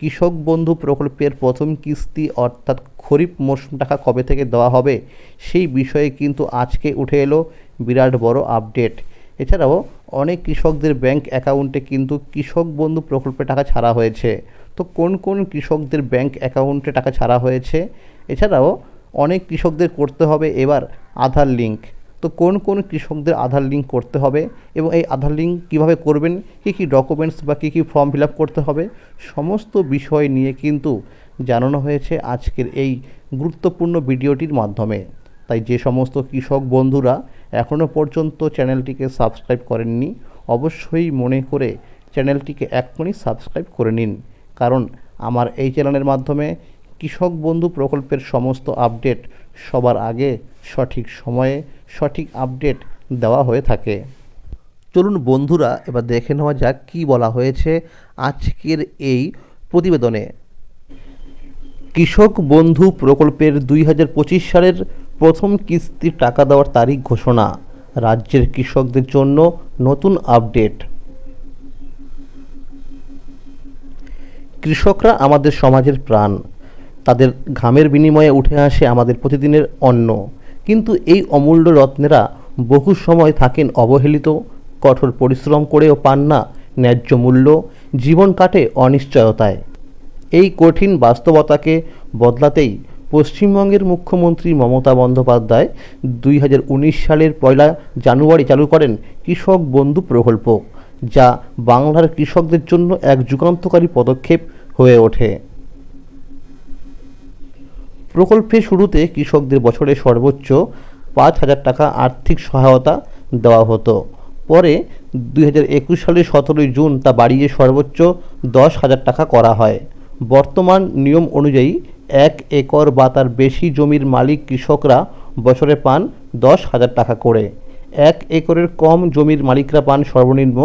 কৃষক বন্ধু প্রকল্পের প্রথম কিস্তি অর্থাৎ খরিফ মরশুম টাকা কবে থেকে দেওয়া হবে সেই বিষয়ে কিন্তু আজকে উঠে এলো বিরাট বড় আপডেট। এছাড়াও অনেক কৃষকদের ব্যাংক অ্যাকাউন্টে কিন্তু কৃষক বন্ধু প্রকল্পে টাকা ছাড়া হয়েছে। তো কোন কোন কৃষকদের ব্যাংক অ্যাকাউন্টে টাকা ছাড়া হয়েছে? এছাড়াও অনেক কৃষকদের করতে হবে এবার আধার লিঙ্ক তো কোন কোন কৃষকদের আধার লিঙ্ক করতে হবে এবং এই আধার লিঙ্ক কীভাবে করবেন, কী কী ডকুমেন্টস বা কী কী ফর্ম ফিল করতে হবে, সমস্ত বিষয় নিয়ে কিন্তু জানানো হয়েছে আজকের এই গুরুত্বপূর্ণ ভিডিওটির মাধ্যমে। তাই যে সমস্ত কৃষক বন্ধুরা এখনও পর্যন্ত চ্যানেলটিকে সাবস্ক্রাইব করেননি, অবশ্যই মনে করে চ্যানেলটিকে এক্ষুনি সাবস্ক্রাইব করে নিন। কারণ আমার এই চ্যানেলের মাধ্যমে কৃষক বন্ধু প্রকল্পের সমস্ত আপডেট সবার আগে সঠিক সময়ে সঠিক আপডেট দেওয়া হয়ে থাকে। চলুন বন্ধুরা, এবার দেখে নেওয়া যাক কী বলা হয়েছে আজকের এই প্রতিবেদনে। কৃষক বন্ধু প্রকল্পের দুই হাজার পঁচিশ সালের প্রথম কিস্তির টাকা দেওয়ার তারিখ ঘোষণা, রাজ্যের কৃষকদের জন্য নতুন আপডেট কৃষকরা আমাদের সমাজের প্রাণ, তাদের ঘামের বিনিময়ে উঠে আসে আমাদের প্রতিদিনের অন্ন। কিন্তু এই অমূল্য রত্নেরা বহু সময় থাকেন অবহেলিত, কঠোর পরিশ্রম করেও পান না ন্যায্য মূল্য, জীবন কাটে অনিশ্চয়তায়। এই কঠিন বাস্তবতাকে বদলাতেই পশ্চিমবঙ্গের মুখ্যমন্ত্রী মমতা বন্দ্যোপাধ্যায় দুই হাজার উনিশ সালের পয়লা জানুয়ারি চালু করেন কৃষক বন্ধু প্রকল্প, যা বাংলার কৃষকদের জন্য এক যুগান্তকারী পদক্ষেপ হয়ে ওঠে। প্রকল্পের শুরুতে কৃষকদের বছরে সর্বোচ্চ পাঁচ হাজার টাকা আর্থিক সহায়তা দেওয়া হতো। পরে দুই হাজার একুশ সালের সতেরোই জুন তা বাড়িয়ে সর্বোচ্চ দশ হাজার টাকা করা হয়। বর্তমান নিয়ম অনুযায়ী এক একর বা তার বেশি জমির মালিক কৃষকরা বছরে পান দশ হাজার টাকা করে। এক একরের কম জমির মালিকরা পান সর্বনিম্ন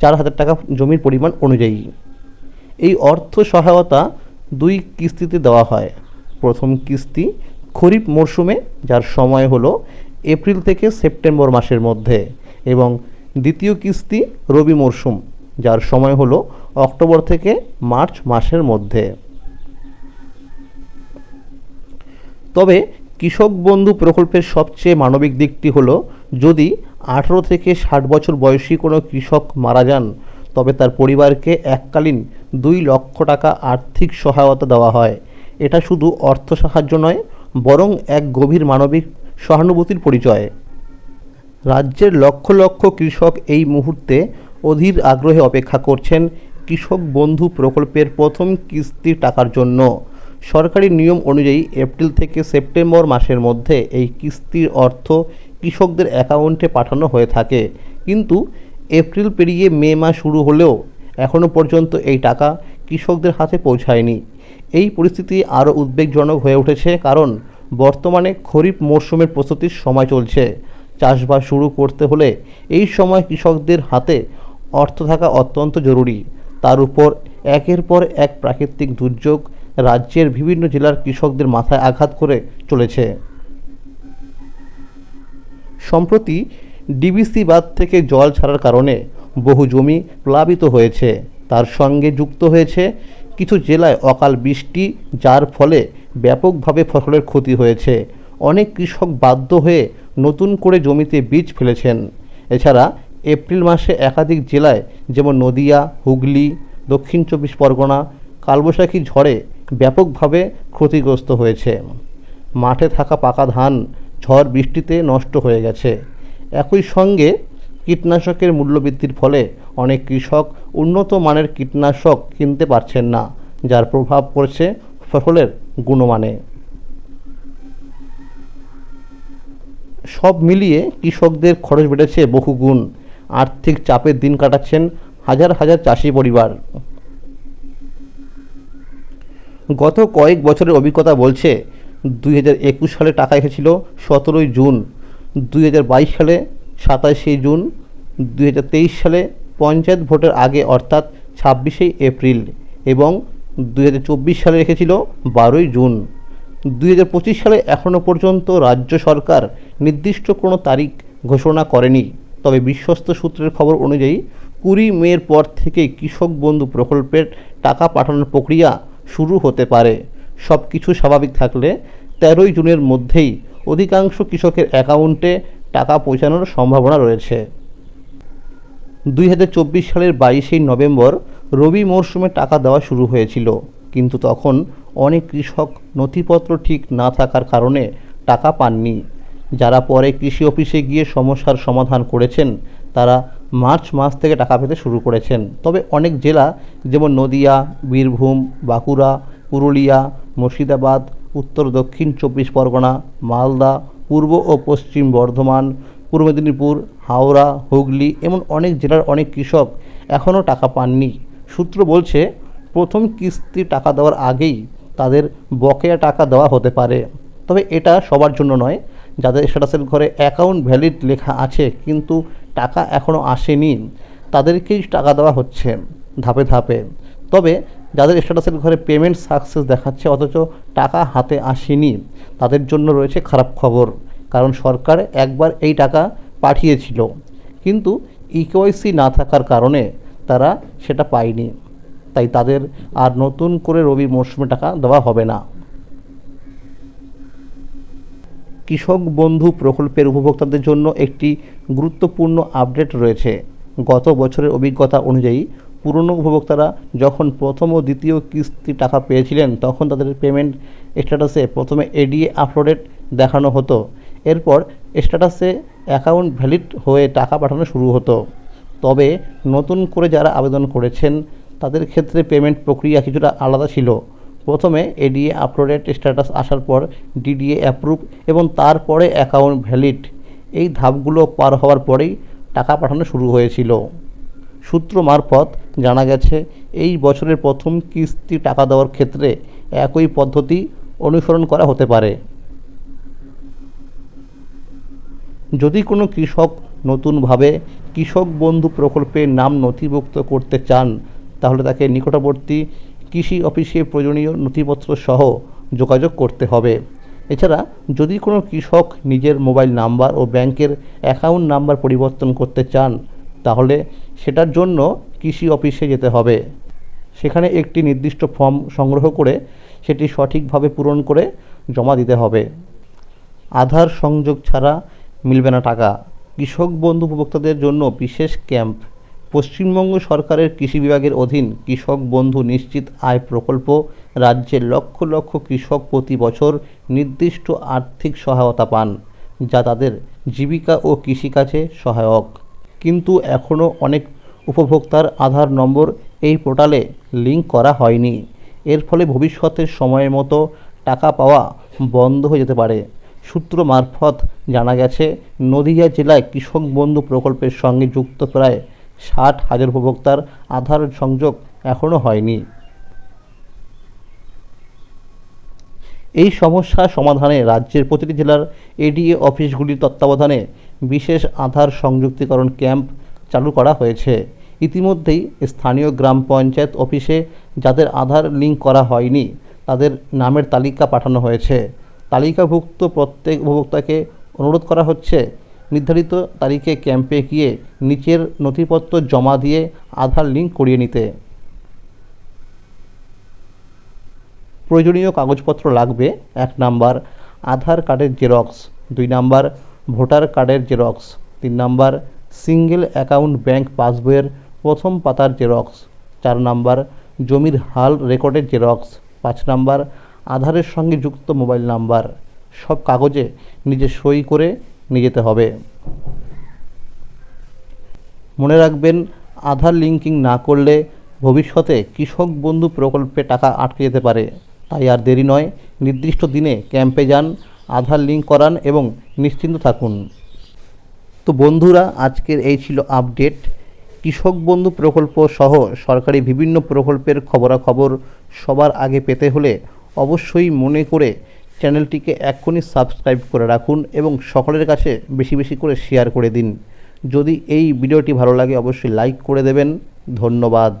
চার হাজার টাকা জমির পরিমাণ অনুযায়ী। এই অর্থ সহায়তা দুই কিস্তিতে দেওয়া হয়। প্রথম কিস্তি খরিফ মরশুমে, যার সময় হলো এপ্রিল থেকে সেপ্টেম্বর মাসের মধ্যে, এবং দ্বিতীয় কিস্তি রবি মরশুম, যার সময় হলো অক্টোবর থেকে মার্চ মাসের মধ্যে। তবে কৃষক বন্ধু প্রকল্পের সবচেয়ে মানবিক দিকটি হলো, যদি আঠেরো থেকে ষাট বছর বয়সী কোনো কৃষক মারা যান, তবে তার পরিবারকে এককালীন দুই লক্ষ টাকা আর্থিক সহায়তা দেওয়া হয়। এটা শুধু অর্থ সাহায্য নয়, বরং এক গভীর মানবিক সহানুভূতির পরিচয়। রাজ্যের লক্ষ লক্ষ কৃষক এই মুহূর্তে অধীর আগ্রহে অপেক্ষা করছেন কৃষক বন্ধু প্রকল্পের প্রথম কিস্তির টাকার জন্য। সরকারি নিয়ম অনুযায়ী এপ্রিল থেকে সেপ্টেম্বর মাসের মধ্যে এই কিস্তির অর্থ কৃষকদের অ্যাকাউন্টে পাঠানো হয়ে থাকে। কিন্তু এপ্রিল পেরিয়ে মে মাস শুরু হলেও এখনও পর্যন্ত এই টাকা কৃষকদের হাতে পৌঁছায়নি। এই পরিস্থিতি আরও উদ্বেগজনক হয়ে উঠেছে কারণ বর্তমানে খরিফ মরশুমের প্রস্তুতির সময় চলছে। চাষবাস শুরু করতে হলে এই সময় কৃষকদের হাতে অর্থ থাকা অত্যন্ত জরুরি। তার উপর একের পর এক প্রাকৃতিক দুর্যোগ রাজ্যের বিভিন্ন জেলার কৃষকদের মাথায় আঘাত করে চলেছে। সম্প্রতি ডিবিসি বাঁধ থেকে জল ছাড়ার কারণে বহু জমি প্লাবিত হয়েছে। তার সঙ্গে যুক্ত হয়েছে কিছু জেলায় অকাল বৃষ্টি, যার ফলে ব্যাপকভাবে ফসলের ক্ষতি হয়েছে। অনেক কৃষক বাধ্য হয়ে নতুন করে জমিতে বীজ ফেলেছেন। এছাড়া এপ্রিল মাসে একাধিক জেলায় যেমন নদিয়া, হুগলি, দক্ষিণ চব্বিশ পরগনা, কালবৈশাখী ঝড়ে ব্যাপকভাবে ক্ষতিগ্রস্ত হয়েছে। মাঠে থাকা পাকা ধান, ঝড় বৃষ্টিতে নষ্ট হয়ে গেছে। একই সঙ্গে কীটনাশকের মূল্যবৃদ্ধির ফলে অনেক কৃষক উন্নত মানের কীটনাশক কিনতে পারছেন না। যার প্রভাব পড়ছে ফসলের গুণমানে। সব মিলিয়ে কৃষকদের খরচ বেড়েছে বহুগুণ। আর্থিক চাপের দিন কাটাচ্ছেন হাজার হাজার চাষি পরিবার। গত কয়েক বছরের অভিজ্ঞতা বলছে, দুই হাজার একুশ সালে টাকা এসেছিল সতেরোই জুন, দুই হাজার বাইশ সালে সাতাশে জুন, দুই হাজার তেইশ সালে পঞ্চায়েত ভোটের আগে অর্থাৎ ছাব্বিশে এপ্রিল এবং দুই হাজার চব্বিশ সালে রেখেছিল বারোই জুন। দুই হাজার পঁচিশ সালে এখনও পর্যন্ত রাজ্য সরকার নির্দিষ্ট কোনো তারিখ ঘোষণা করেনি। তবে বিশ্বস্ত সূত্রের খবর অনুযায়ী কুড়ি মের পর থেকে কৃষক বন্ধু প্রকল্পের টাকা পাঠানোর প্রক্রিয়া শুরু হতে পারে। সব কিছু স্বাভাবিক থাকলে তেরোই জুনের মধ্যেই অধিকাংশ কৃষকের অ্যাকাউন্টে টাকা পৌঁছানোর সম্ভাবনা রয়েছে। দুই হাজার চব্বিশ সালের বাইশে নভেম্বর রবি মরশুমে টাকা দেওয়া শুরু হয়েছিল। কিন্তু তখন অনেক কৃষক নথিপত্র ঠিক না থাকার কারণে টাকা পাননি। যারা পরে কৃষি অফিসে গিয়ে সমস্যার সমাধান করেছেন, তারা মার্চ মাস থেকে টাকা পেতে শুরু করেছেন। তবে অনেক জেলা, যেমন নদিয়া, বীরভূম, বাঁকুড়া, পুরুলিয়া, মুর্শিদাবাদ, উত্তর দক্ষিণ চব্বিশ পরগনা, মালদা, পূর্ব ও পশ্চিম বর্ধমান, পূর্ব মেদিনীপুর, হাওড়া, হুগলি, এমন অনেক জেলার অনেক কৃষক এখনও টাকা পাননি। সূত্র বলছে, প্রথম কিস্তি টাকা দেওয়ার আগেই তাদের বকেয়া টাকা দেওয়া হতে পারে। তবে এটা সবার জন্য নয়। যাদের স্ট্যাটাসের ঘরে অ্যাকাউন্ট ভ্যালিড লেখা আছে, কিন্তু টাকা এখনও আসেনি, তাদেরকেই টাকা দেওয়া হচ্ছে ধাপে ধাপে। তবে যাদের স্ট্যাটাসের ঘরে পেমেন্ট সাকসেস দেখাচ্ছে, অথচ টাকা হাতে আসেনি, তাদের জন্য রয়েছে খারাপ খবর। কারণ সরকার একবার এই টাকা পাঠিয়েছিল। কিন্তু ইকেওয়াইসি না থাকার কারণে তারা সেটা পায়নি। তাই তাদের আর নতুন করে রবি মরশুমে টাকা দেওয়া হবে না। কৃষক বন্ধু প্রকল্পের উপভোক্তাদের জন্য একটি গুরুত্বপূর্ণ আপডেট রয়েছে। গত বছরের অভিজ্ঞতা অনুযায়ী পুরনো উপভোক্তারা যখন প্রথম ও দ্বিতীয় কিস্তি টাকা পেয়েছিলেন, তখন তাদের পেমেন্ট স্ট্যাটাসে প্রথমে এডিএ আপলোডেড দেখানো হতো। এরপর স্ট্যাটাসে অ্যাকাউন্ট ভ্যালিড হয়ে টাকা পাঠানো শুরু হতো। তবে নতুন করে যারা আবেদন করেছেন, তাদের ক্ষেত্রে পেমেন্ট প্রক্রিয়া কিছুটা আলাদা ছিল। প্রথমে এডিএ আপলোডেড স্ট্যাটাস আসার পর ডিডিএ অ্যাপ্রুভ এবং তারপরে অ্যাকাউন্ট ভ্যালিড এই ধাপগুলো পার হওয়ার পরেই টাকা পাঠানো শুরু হয়েছিল। সূত্র মারফত জানা গেছে, এই বছরের প্রথম কিস্তি টাকা দেওয়ার ক্ষেত্রে একই পদ্ধতি অনুসরণ করা হতে পারে। যদি কোনো কৃষক নতুনভাবে কৃষক বন্ধু প্রকল্পে নাম নথিভুক্ত করতে চান, তাহলে তাকে নিকটবর্তী কৃষি অফিসে প্রয়োজনীয় নথিপত্র সহ যোগাযোগ করতে হবে। এছাড়া যদি কোনো কৃষক নিজের মোবাইল নাম্বার ও ব্যাংকের অ্যাকাউন্ট নাম্বার পরিবর্তন করতে চান, তাহলে সেটার জন্য কৃষি অফিসে যেতে হবে। সেখানে একটি নির্দিষ্ট ফর্ম সংগ্রহ করে সেটি সঠিকভাবে পূরণ করে জমা দিতে হবে। আধার সংযোগ ছাড়া মিলবে না টাকা। কৃষক বন্ধু উপভোক্তাদের জন্য বিশেষ ক্যাম্প। পশ্চিমবঙ্গ সরকারের কৃষি বিভাগের অধীন কৃষক বন্ধু নিশ্চিত আয় প্রকল্প রাজ্যের লক্ষ লক্ষ কৃষক প্রতি বছর নির্দিষ্ট আর্থিক সহায়তা পান, যা তাদের জীবিকা ও কৃষিকাজে সহায়ক। কিন্তু এখনও অনেক উপভোক্তার আধার নম্বর এই পোর্টালে লিঙ্ক করা হয়নি। এর ফলে ভবিষ্যতের সময়ের মতো টাকা পাওয়া বন্ধ হয়ে যেতে পারে। সূত্র মারফত জানা গেছে, নদিয়া জেলায় কৃষক বন্ধু প্রকল্পের সঙ্গে যুক্ত প্রায় ষাট হাজার উপভোক্তার আধার সংযোগ এখনও হয়নি। এই সমস্যা সমাধানে রাজ্যের প্রতিটি জেলার এডিএ অফিসগুলির তত্ত্বাবধানে বিশেষ আধার সংযুক্তিকরণ ক্যাম্প চালু করা হয়েছে। ইতিমধ্যেই স্থানীয় গ্রাম পঞ্চায়েত অফিসে যাদের আধার লিঙ্ক করা হয়নি, তাদের নামের তালিকা পাঠানো হয়েছে। তালিকাভুক্ত প্রত্যেক উপভোক্তাকে অনুরোধ করা হচ্ছে, নির্ধারিত তারিখে ক্যাম্পে গিয়ে নিচের নথিপত্র জমা দিয়ে আধার লিঙ্ক করিয়ে নিতে। প্রয়োজনীয় কাগজপত্র লাগবে, এক নাম্বার আধার কার্ডের জেরক্স, দুই নাম্বার ভোটার কার্ডের জেরক্স, তিন নাম্বার সিঙ্গেল অ্যাকাউন্ট ব্যাংক পাসবইয়ের প্রথম পাতার জেরক্স, চার নাম্বার জমির হাল রেকর্ডের জেরক্স, পাঁচ নাম্বার আধারের সঙ্গে যুক্ত মোবাইল নাম্বার, সব কাগজে নিজে সই করে নিয়ে যেতে হবে। মনে রাখবেন, আধার লিঙ্কিং না করলে ভবিষ্যতে কৃষক বন্ধু প্রকল্পে টাকা আটকে যেতে পারে। তাই আর দেরি নয়, নির্দিষ্ট দিনে ক্যাম্পে যান, আধার লিঙ্ক করান এবং নিশ্চিন্ত থাকুন। তো বন্ধুরা, আজকের এই ছিল আপডেট। কৃষক বন্ধু প্রকল্প সহ সরকারি বিভিন্ন প্রকল্পের খবরাখবর সবার আগে পেতে হলে অবশ্যই মনে করে চ্যানেলটিকে এক্ষুনি সাবস্ক্রাইব করে রাখুন এবং সকলের কাছে বেশি বেশি করে শেয়ার করে দিন। যদি এই ভিডিওটি ভালো লাগে, অবশ্যই লাইক করে দেবেন। ধন্যবাদ।